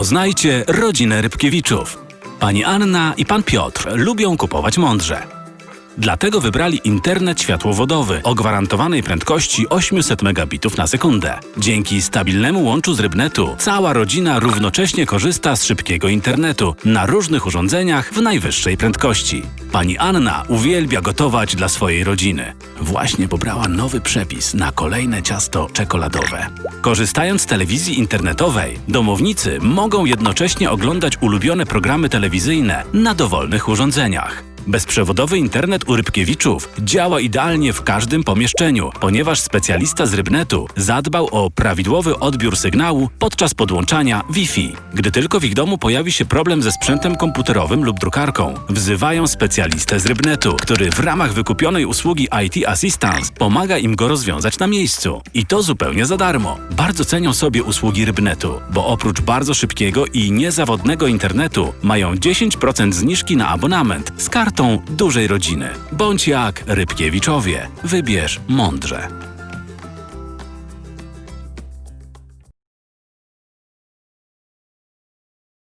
Poznajcie rodzinę Rybkiewiczów. Pani Anna i pan Piotr lubią kupować mądrze. Dlatego wybrali internet światłowodowy o gwarantowanej prędkości 800 megabitów na sekundę. Dzięki stabilnemu łączu z Rybnetu cała rodzina równocześnie korzysta z szybkiego internetu na różnych urządzeniach w najwyższej prędkości. Pani Anna uwielbia gotować dla swojej rodziny. Właśnie pobrała nowy przepis na kolejne ciasto czekoladowe. Korzystając z telewizji internetowej, domownicy mogą jednocześnie oglądać ulubione programy telewizyjne na dowolnych urządzeniach. Bezprzewodowy internet u Rybkiewiczów działa idealnie w każdym pomieszczeniu, ponieważ specjalista z Rybnetu zadbał o prawidłowy odbiór sygnału podczas podłączania Wi-Fi. Gdy tylko w ich domu pojawi się problem ze sprzętem komputerowym lub drukarką, wzywają specjalistę z Rybnetu, który w ramach wykupionej usługi IT Assistance pomaga im go rozwiązać na miejscu. I to zupełnie za darmo. Bardzo cenią sobie usługi Rybnetu, bo oprócz bardzo szybkiego i niezawodnego internetu mają 10% zniżki na abonament z kartą dużej rodziny. Bądź jak Rybkiewiczowie. Wybierz mądrze.